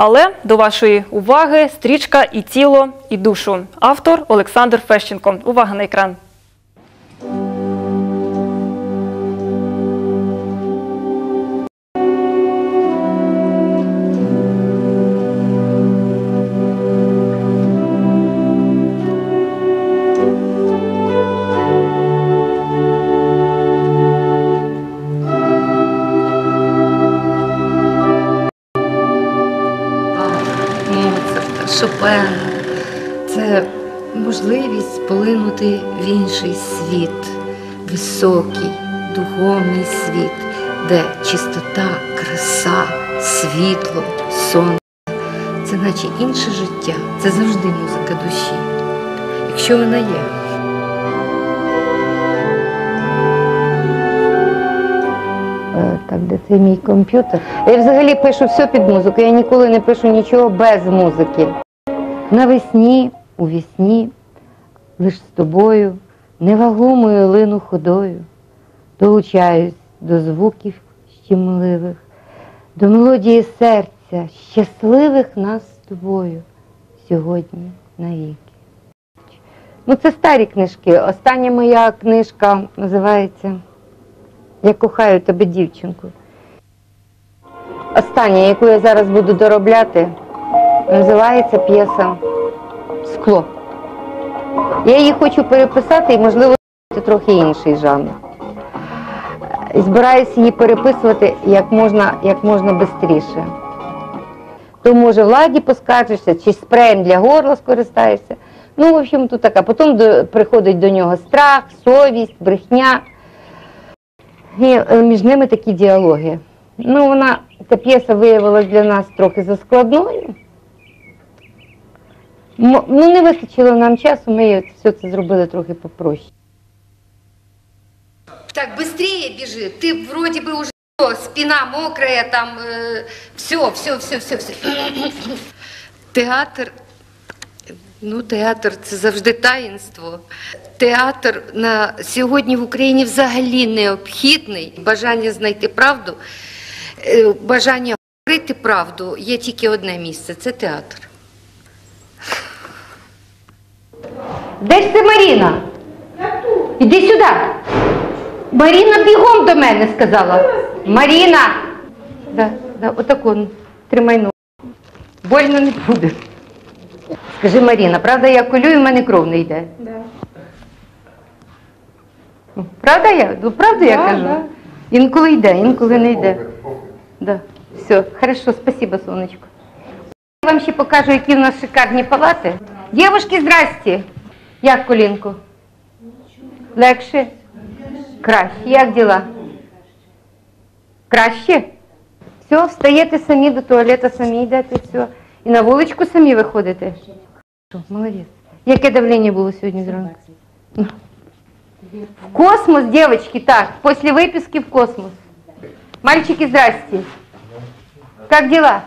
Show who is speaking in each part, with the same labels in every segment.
Speaker 1: Але до вашої уваги стрічка і тіло, і душу. Автор Олександр Фещенко. Увага на екран.
Speaker 2: Шопена. Це можливість полинути в інший світ, високий, духовний світ, де чистота, краса, світло, сон. Це наче інше життя. Це завжди музика душі, якщо вона є. Е, Так, де це мій комп'ютер? Я взагалі пишу все під музику. Я ніколи не пишу нічого без музики. Навесні, у вісні, лиш з тобою, невагомою лину ходою, долучаюсь до звуків щемливих, до мелодії серця, щасливих нас з тобою сьогодні навіки. Ну, це старі книжки. Остання моя книжка називається Я кохаю тебе, дівчинку. Остання, яку я зараз буду доробляти, називається п'єса Скло. Я її хочу переписати і, можливо, трохи інший жанр. Збираюся її переписувати як можна, як можна швидше. То, може, владі поскаржишся, чи спреєм для горла скористаєшся. Ну, в общем, то така. Потім до, приходить до нього страх, совість, брехня. І е, між ними такі діалоги. Ну, вона, ця п'єса виявилась для нас трохи заскладною. М- Ну, не вистачило нам часу, ми все це зробили трохи попроще. Так, быстрее бежи. Ты вроде бы уже всё, спина мокрая, там э, все, все, все, все, все. Театр. Ну, театр це завжди таїнство. Театр на сьогодні в Україні взагалі необхідний. Бажання знайти правду, е, бажання говорити правду є тільки одне місце це театр. Де ж це Маріна? Іди сюди. Маріна бігом до мене сказала. Маріна! Да, да, отако, тримай ногу. Больно не буде. Скажи, Маріна, правда я колю і в мене кров не йде?
Speaker 3: Да.
Speaker 2: Правда я? Ну, правду я кажу?
Speaker 3: да.
Speaker 2: Інколи йде, інколи не йде. Да. Все, хорошо, спасибо, сонечко. Я вам ще покажу, які в нас шикарні палати. Дівушки, здрасте. Як колінку? Легше? Краще. Як діла? Краще? Все, встаєте самі до туалету, самі йдете, все. І на вуличку самі виходите. Молодець. Яке давлення було сьогодні зранку? В космос, девочки, так, после выписки в космос. Мальчики, здрасте. Как дела?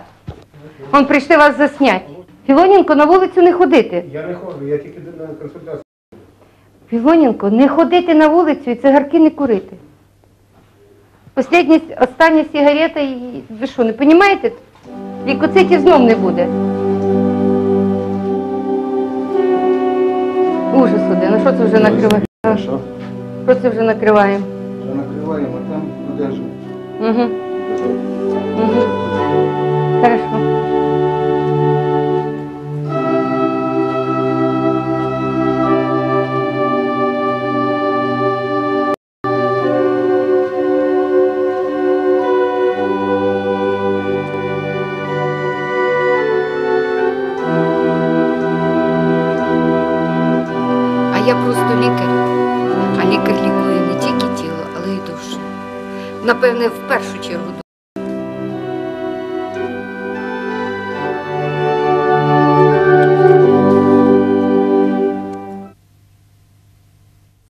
Speaker 2: Он прийшли вас заснять. Філоненко, на вулицю не ходити.
Speaker 4: Я не ходжу, я тільки на консультацію.
Speaker 2: Філоненко, не ходити на вулицю і цигарки не курити. Последня, остання сигарета і ви що, не розумієте? Лікоцитів знов не буде. Ужас один. Ну що це вже накриває?
Speaker 4: Що?
Speaker 2: Що це вже накриваємо?
Speaker 4: Вже накриваємо, там одежу.
Speaker 2: Угу. Угу. Хорошо. Я просто лікар. А лікар лікує не тільки тіло, але й душу. Напевне, в першу чергу